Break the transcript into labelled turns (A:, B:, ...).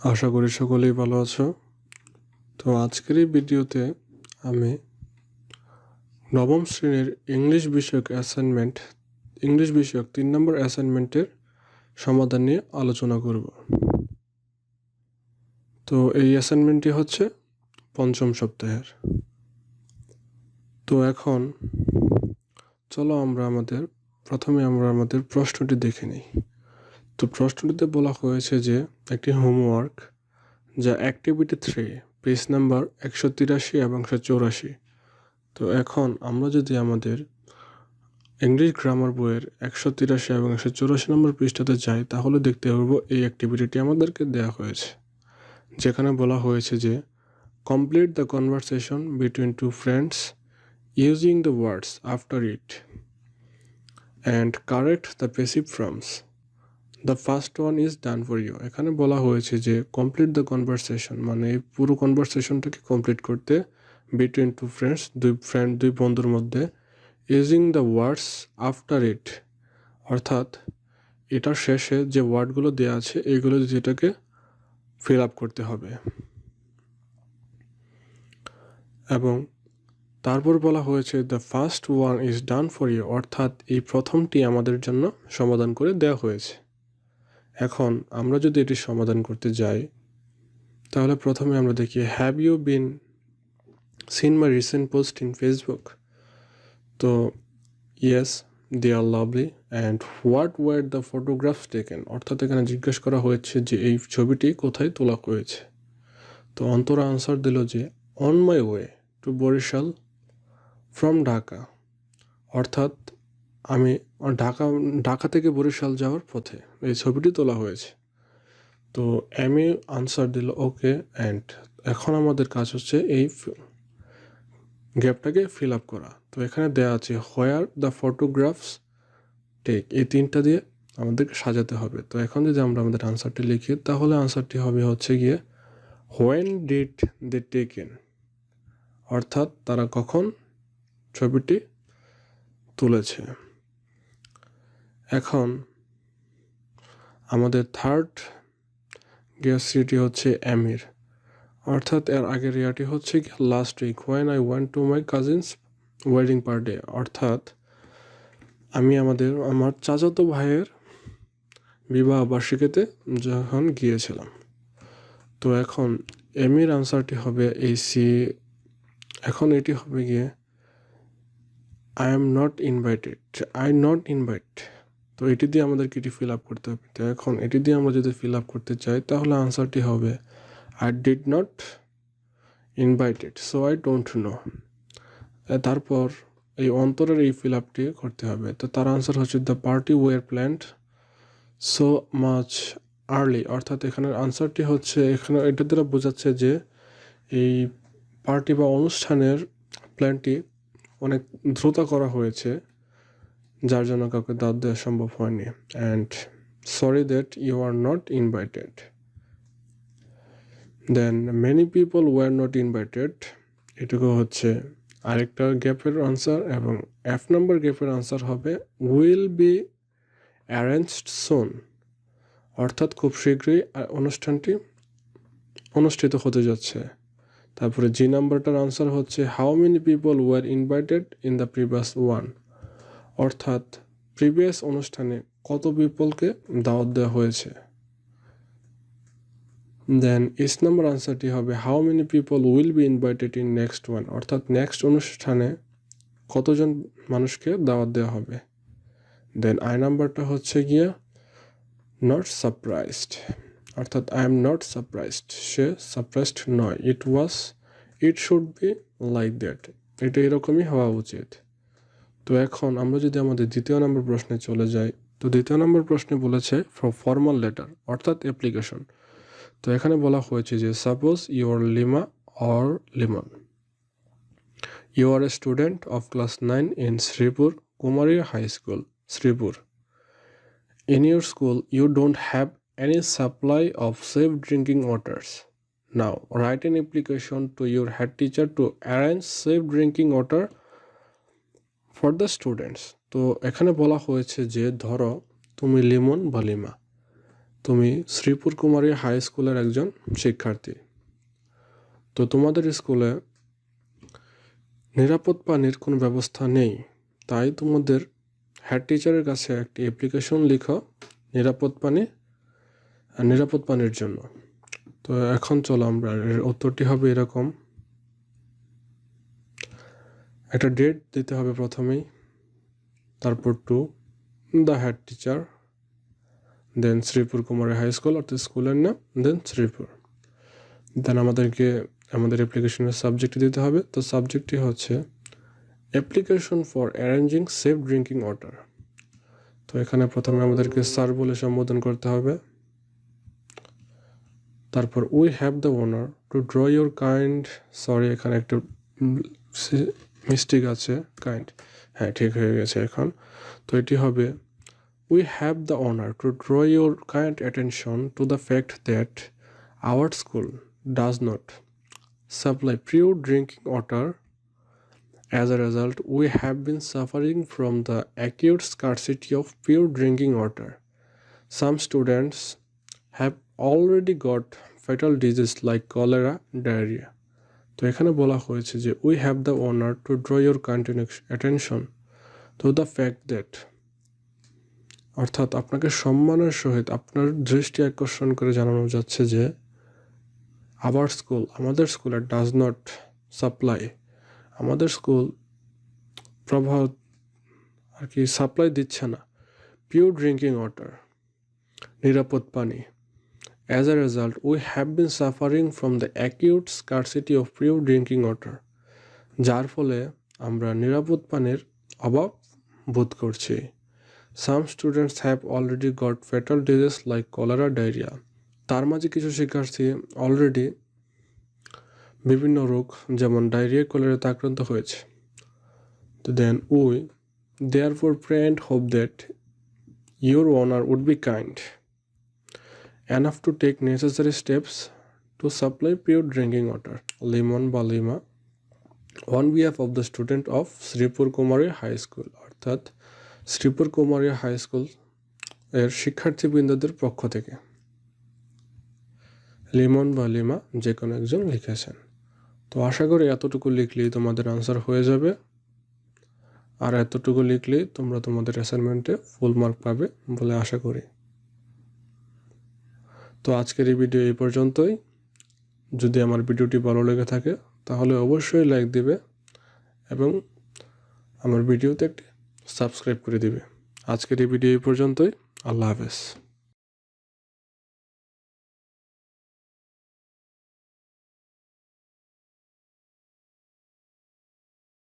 A: আশা করি সকলেই ভালো আছো। তো আজকের এই ভিডিওতে আমি নবম শ্রেণির ইংলিশ বিষয়ক অ্যাসাইনমেন্ট ইংলিশ বিষয়ক তিন নম্বর অ্যাসাইনমেন্টের সমাধান নিয়ে আলোচনা করব। তো এই অ্যাসাইনমেন্টটি হচ্ছে পঞ্চম সপ্তাহের। তো এখন চলো আমরা আমাদের, প্রথমে আমরা আমাদের প্রশ্নটি দেখে নিই। তো প্রশ্নটিতে বলা হয়েছে যে একটি হোমওয়ার্ক যা অ্যাক্টিভিটি থ্রি পেজ নাম্বার একশো তিরাশি এবং একশো চৌরাশি। তো এখন আমরা যদি আমাদের ইংলিশ গ্রামার বইয়ের একশো তিরাশি এবং একশো চৌরাশি নম্বর পৃষ্ঠাতে যাই, তাহলে দেখতে পারব এই অ্যাক্টিভিটিটি আমাদেরকে দেওয়া হয়েছে, যেখানে বলা হয়েছে যে complete the conversation between two friends using the words after it and correct the passive forms the first one is done for you এখানে বলা হয়েছে যে কমপ্লিট দ্য কনভারসেশন মানে এই পুরো কনভারসেশনটাকে কমপ্লিট করতে বিটুইন টু ফ্রেন্ডস দুই ফ্রেন্ড দুই বন্ধুর মধ্যে using the words after it অর্থাৎ এটার শেষে যে ওয়ার্ডগুলো দেওয়া আছে এইগুলো যেটাকে ফিল আপ করতে হবে। এবং তারপর বলা হয়েছে the first one is done for you অর্থাৎ এই প্রথমটি আমাদের জন্য সমাধান করে দেওয়া হয়েছে। এখন আমরা যদি এটি সমাধান করতে যাই, তাহলে প্রথমে আমরা দেখি have you been seen my recent post in Facebook তো yes they are lovely and what were the photographs taken অর্থাৎ এখানে জিজ্ঞেস করা হয়েছে যে, এই ছবিটি কোথায় তোলা হয়েছে? তো অন্তরা আনসার দিল যে on my way to Barishal from Dhaka অর্থাৎ আমি ঢাকা ঢাকা থেকে বরিশাল যাওয়ার পথে এই ছবিটি তোলা হয়েছে। তো এ আনসার দিল ওকে অ্যান্ড এখন আমাদের কাজ হচ্ছে এই গ্যাপটাকে ফিল আপ করা। তো এখানে দেওয়া আছে হোয়ার দ্য ফটোগ্রাফস টেক এই তিনটা দিয়ে আমাদেরকে সাজাতে হবে। তো এখন যদি আমরা আমাদের আনসারটি লিখি, তাহলে আনসারটি হবে হচ্ছে গিয়ে হোয়েন ডিড দে টেকেন অর্থাৎ তারা কখন ছবিটি তুলেছে? এখন আমাদের থার্ড গ্যাসটি হচ্ছে অ্যামির অর্থাৎ এর আগের ইয়াটি হচ্ছে last week when I went to my cousin's wedding party অর্থাৎ আমি আমাদের, আমার চাচাতো ভাইয়ের বিবাহ বার্ষিকীতে যখন গিয়েছিলাম। তো এখন এমির আনসারটি হবে এই সি এখন এটি হবে গিয়ে I am not invited I not invite তো এটি দিয়ে আমাদেরকে এটি ফিল আপ করতে হবে। তো এখন এটি দিয়ে আমরা যদি ফিল আপ করতে চাই, তাহলে আনসারটি হবে I did not invited so I don't know তারপর এই অন্তরের এই ফিল আপটি করতে হবে। তো তার আনসার হচ্ছে the party were planned so much early অর্থাৎ এখানের আনসারটি হচ্ছে, এখানে এটা দ্বারা বোঝাচ্ছে যে এই পার্টি বা অনুষ্ঠানের প্ল্যানটি অনেক দ্রুত করা হয়েছে। যার জন্য কাউকে দাঁত দেওয়া সম্ভব হয়নি। And sorry that you are not invited then many people were not invited এটুকু হচ্ছে আরেকটা গ্যাপের আনসার এবং এফ নম্বর গ্যাপের আনসার হবে উইল বি অ্যারেঞ্জড সোন অর্থাৎ খুব শীঘ্রই অনুষ্ঠানটি অনুষ্ঠিত হতে যাচ্ছে। তারপরে জি নাম্বারটার আনসার হচ্ছে how many people were invited in the previous one অর্থাৎ প্রিভিয়াস অনুষ্ঠানে কত পিপলকে দাওয়াত দেওয়া হয়েছে? দেন এস নাম্বার আনসারটি হবে how many people will be invited in next one অর্থাৎ নেক্সট অনুষ্ঠানে কতজন মানুষকে দাওয়াত দেওয়া হবে? দেন আই নাম্বারটা হচ্ছে গিয়া নট সারপ্রাইজড অর্থাৎ আই এম নট সারপ্রাইজড সে সারপ্রাইজড নয়। It was it should be like that এটা এরকমই হওয়া উচিত। তো এখন আমরা যদি আমাদের দ্বিতীয় নম্বর প্রশ্নে চলে যাই তো দ্বিতীয় নম্বর প্রশ্নে বলেছে ফর্মাল লেটার অর্থাৎ অ্যাপ্লিকেশন তো এখানে বলা হয়েছে যে suppose your Lima or Limon you are a student of class nine in Sripur Kumari high school Sripur in your school you don't have any supply of safe drinking waters. Now, write an application to your head teacher to arrange safe drinking water for the students তো এখানে বলা হয়েছে যে, ধরো তুমি লিমন বা lima. তুমি Sreepur Kumari high স্কুলের একজন শিক্ষার্থী। তো তোমাদের স্কুলে নিরাপদ পানির কোনো ব্যবস্থা নেই। তাই তোমাদের হেড টিচারের কাছে একটি অ্যাপ্লিকেশন লিখো, নিরাপদ পানি, নিরাপদ পানির জন্য। তো এখন চলো আমরা উত্তরটি হবে এরকম। একটা ডেট দিতে হবে প্রথমেই, তারপর to the head teacher then Sripur Kumari high school অর্থাৎ স্কুলের নাম দেন শ্রীপুর দেন আমাদেরকে, আমাদের অ্যাপ্লিকেশনের সাবজেক্ট দিতে হবে। তো সাবজেক্টটি হচ্ছে application for arranging safe drinking water তো এখানে প্রথমে আমাদেরকে স্যার বলে সম্বোধন করতে হবে। তারপর we have the honour to draw your kind sorry এখানে একটু মিস্টেক আছে কাইন্ড হ্যাঁ ঠিক হয়ে গেছে এখন। তো এটি হবে we have the honour to draw your kind attention to the fact that our school does not supply pure drinking water as a result we have been suffering from the acute scarcity of pure drinking water some students have already got fatal disease like cholera diarrhoea তো এখানে বলা হয়েছে যে we have the honour to draw your continuous attention to the fact that অর্থাৎ আপনাকে সম্মানের সহিত আপনার দৃষ্টি আকর্ষণ করে জানানো যাচ্ছে যে আবার স্কুল আমাদের স্কুলে ডাজ নট সাপ্লাই আমাদের স্কুল প্রভাব আর কি সাপ্লাই দিচ্ছে না। পিওর ড্রিঙ্কিং ওয়াটার নিরাপদ পানি as a result we have been suffering from the acute scarcity of pure drinking water যার ফলে আমরা নিরাপদ পানির অভাব বোধ করছি। Some students have already got fatal disease like cholera diarrhoea তার মাঝে কিছু শিক্ষার্থী অলরেডি বিভিন্ন রোগ, যেমন ডায়রিয়া কলেরাতে আক্রান্ত হয়েছে। Then we therefore pray and hope that your honour would be kind to take necessary steps to supply pure drinking water Limon বা Lima on behalf of the student of Sripur Kumari high school অর্থাৎ Sreepur Kumari high স্কুলের শিক্ষার্থীবৃন্দদের পক্ষ থেকে। লিমন বা lima যে কোনো একজন লিখেছেন। তো আশা করি এতটুকু লিখলেই তোমাদের আনসার হয়ে যাবে। আর এতটুকু লিখলেই তোমরা তোমাদের অ্যাসাইনমেন্টে ফুল মার্ক পাবে বলে আশা করি। তো আজকের এই ভিডিও এই পর্যন্তই। যদি আমার ভিডিওটি ভালো লেগে থাকে, তাহলে অবশ্যই লাইক দিবে এবং আমার ভিডিওতে একটি সাবস্ক্রাইব করে দিবে। আজকের এই ভিডিও এই পর্যন্তই। আল্লাহ হাফেজ।